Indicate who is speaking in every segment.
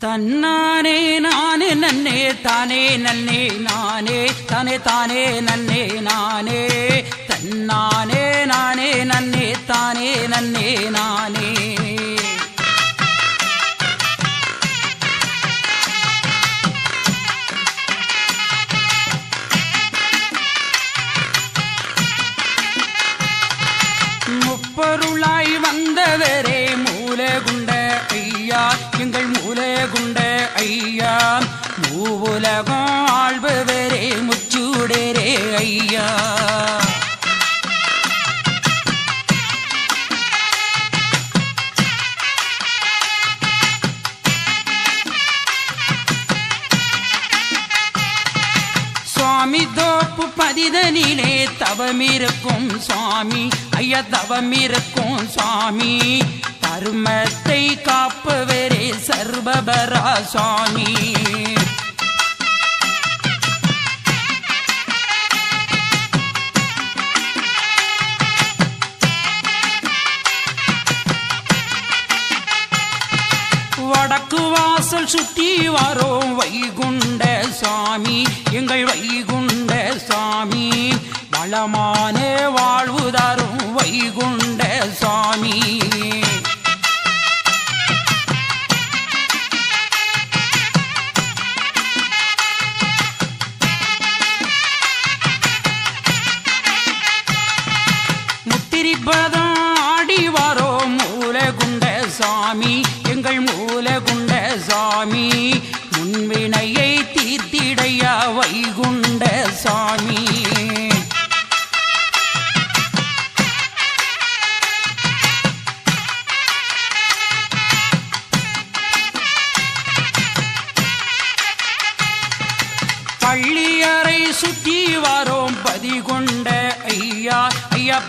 Speaker 1: தன்னானே நானே நன்னே தானே நன்னே நானே தானே தானே நன்னே நானே. தன்னானே நானே நன்னே தானே நன்னே நானே. முப்பொருளாய் வந்தவரே மூலகுள்ள ஐயா எங்கள் மூலே குண்ட ஐயா. மூவுலகம் ஆழ்வதரே முச்சூடரே ஐயா. சுவாமி தோப்பு பதிதனிலே தவமிருக்கும் சுவாமி. ஐயா தவமிருக்கும் சுவாமி. தர்மத்தை காப்பவரே சர்வபரா சுவாமி வடக்கு வாசல் சுற்றி வரோம் வைகுண்ட சாமி எங்கள் வைகுண்ட சாமி வளமான வாழ்வு தரும் வைகுண்ட சாமி City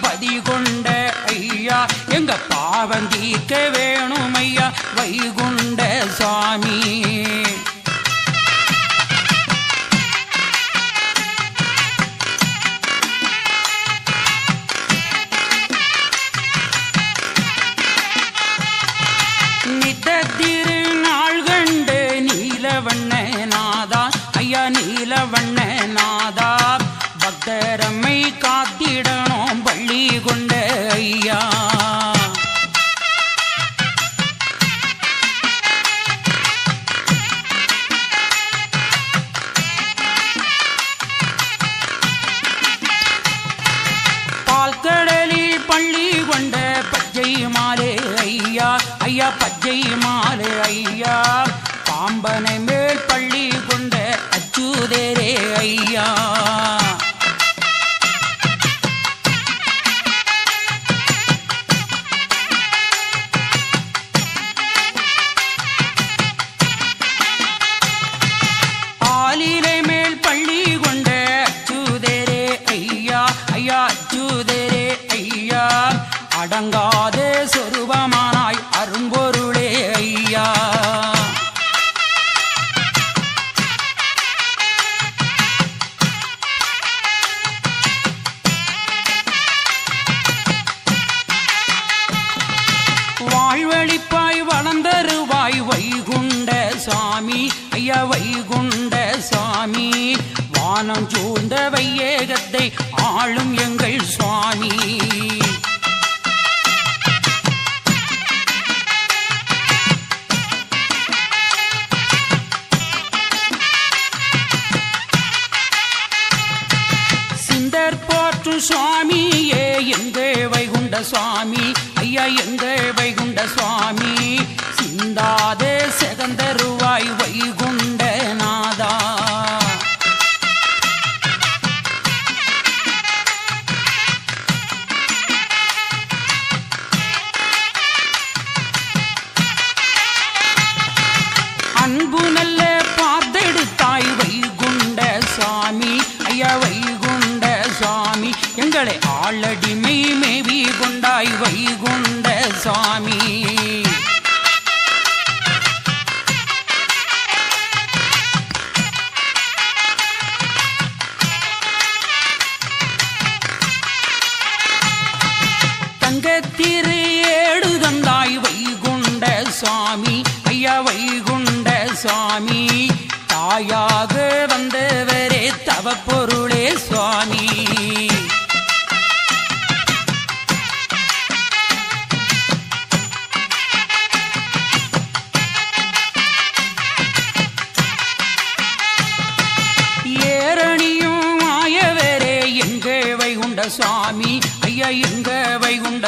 Speaker 1: பதி கொண்ட ஐயா எங்க பாவம் தீர்க்க வேணும் ஐயா வைகுண்ட சாமி. ஐயா ஞானம் சூழ்ந்த வையேகத்தை ஆளும்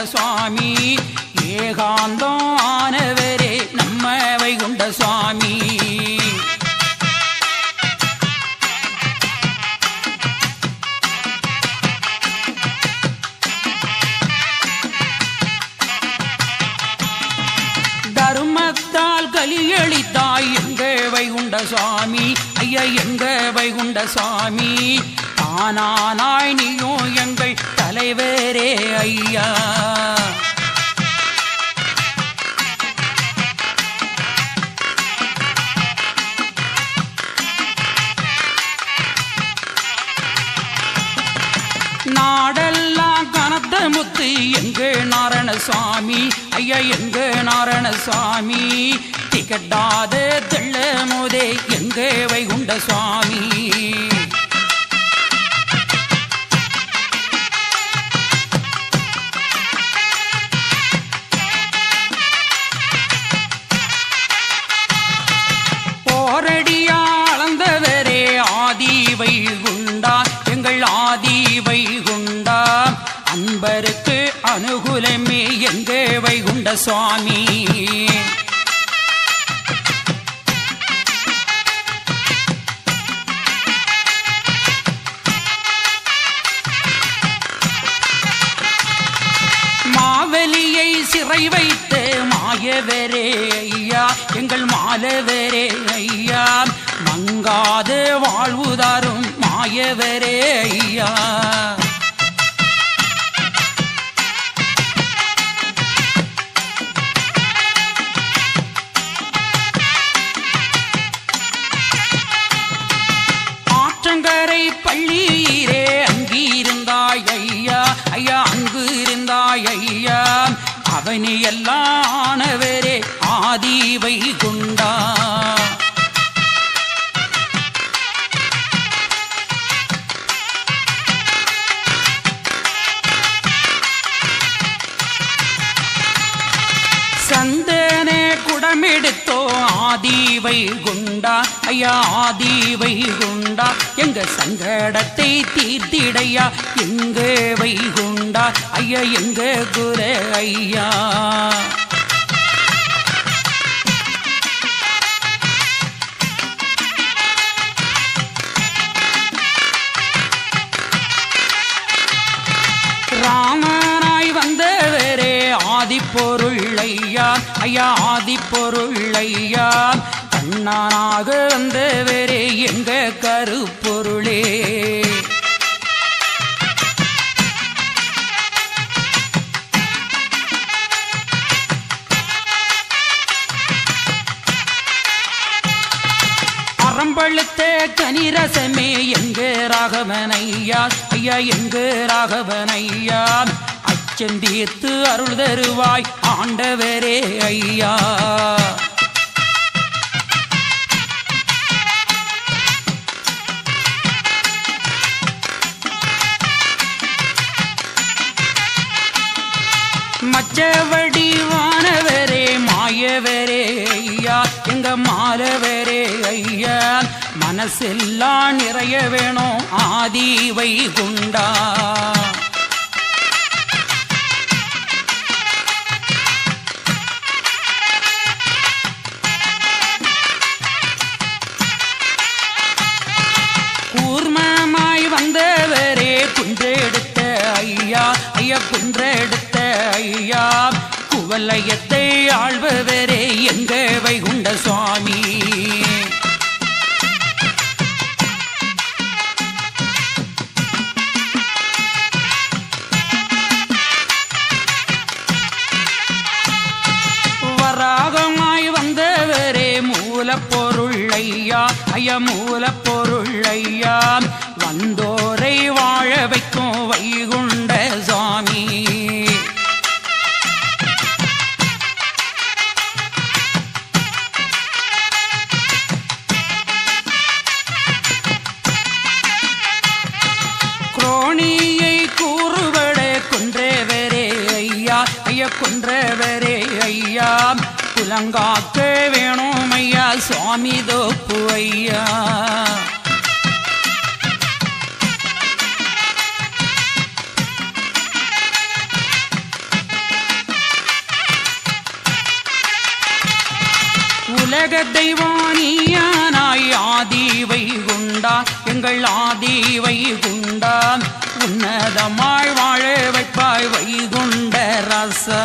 Speaker 1: சுவாமி. ஏகாந்தம் ஆனவரே நம்ம வைகுண்ட சுவாமி. தர்மத்தால் கலியளித்தாய் எங்க வைகுண்ட சுவாமி? ஐயா எங்க வைகுண்ட சுவாமி? தானானாய் நீயும் தலைவரே ஐயா. நாடெல்லாம் கனத்த முத்து எங்கு நாரண ஐயா எங்கு நாரண சுவாமி திகட்டாத தெள்ள முதே எங்கு வைகுண்ட சுவாமி மாவலியை சிறை வைத்து மாயவரே ஐயா எங்கள் மாலவரே ஐயா. மங்காது வாழ்வுதாரும் மாயவரே ஐயா. சந்தனே குடமெடுத்தோ ஆதி வைகுண்டா? ஐயா ஆதி வைகுண்டா? எங்க சங்கடத்தை தீர்த்திடையா? எங்க வைகுண்டா? ஐயா எங்க குர ஐயா? ஐயா ஐயா ஆதிப்பொருள் ஐயா கண்ணானாக வந்தவரே எங்க கருப்பொருளே? அறம்பழுத்த கனிரசமே எங்க ராகவனையா? ஐயா எங்க ராகவனையா? அச்சந்தீர்த்து அருள் தருவாய் ஆண்டவரே ஐயா. மச்சவடி வானவரே மாயவரே ஐயா. எங்க மாலவரே ஐயா. மனசெல்லாம் நிறைய வேணும் ஆதி வைகுண்டா. ஆள்பவரே எங்கள் வைகுண்ட சுவாமி. வராகமாய் வந்தவரே மூலப்பொருள் ஐயா ஐய மூலப்பொருள் ஐயா வந்தோரை வாழ வைக்கும் வைகுண்ட ஐயா சுவாமி ஐயா. உலக தெய்வானியானாய் ஆதி குண்டா எங்கள் ஆதி குண்டா உன்னதமாய் வாழ வைப்பாய் வைகுண்ட ரசா.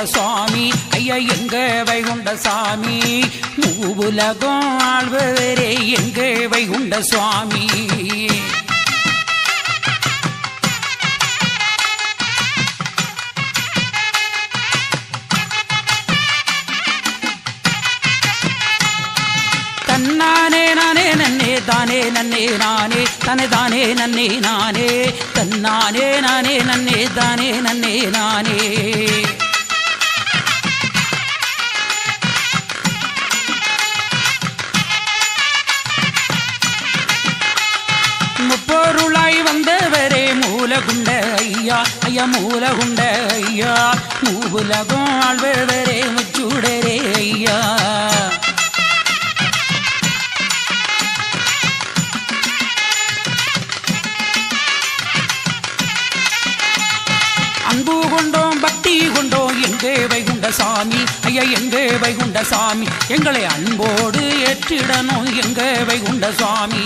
Speaker 1: வைகுண்ட சுவாமி ஐயா எங்க வைகுண்ட சாமி? மூவுலகம் ஆழ்வரே எங்க வைகுண்ட சுவாமி? தன்னானே நானே நன்னே தானே நன்னே நானே தனே தானே நன்னே நானே. தன்னானே நானே நன்னே தானே நன்னே நானே. ஐயா மூலகுண்ட ஐயா. மூவுலகம் ஆழ்பவரே முச்சுடரே ஐயா. அன்பு கொண்டோம் பக்தி கொண்டோம் எங்கே வைகுண்ட சாமி. ஐயா எங்கே வைகுண்ட சாமி. எங்களை அன்போடு ஏற்றிடணும் எங்கே வைகுண்ட சுவாமி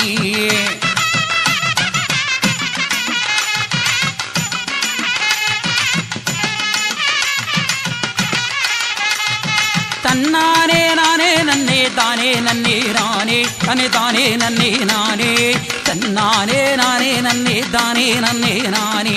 Speaker 1: ತಾನೇ ನನ್ನೇ ನಾನೇ ತನೆ ತಾನೇ ನನ್ನೇ ನಾನೇ ತನ್ನಾನೇ ನಾನೇ ನನ್ನೇ ತಾನೇ ನನ್ನೇ ನಾನೇ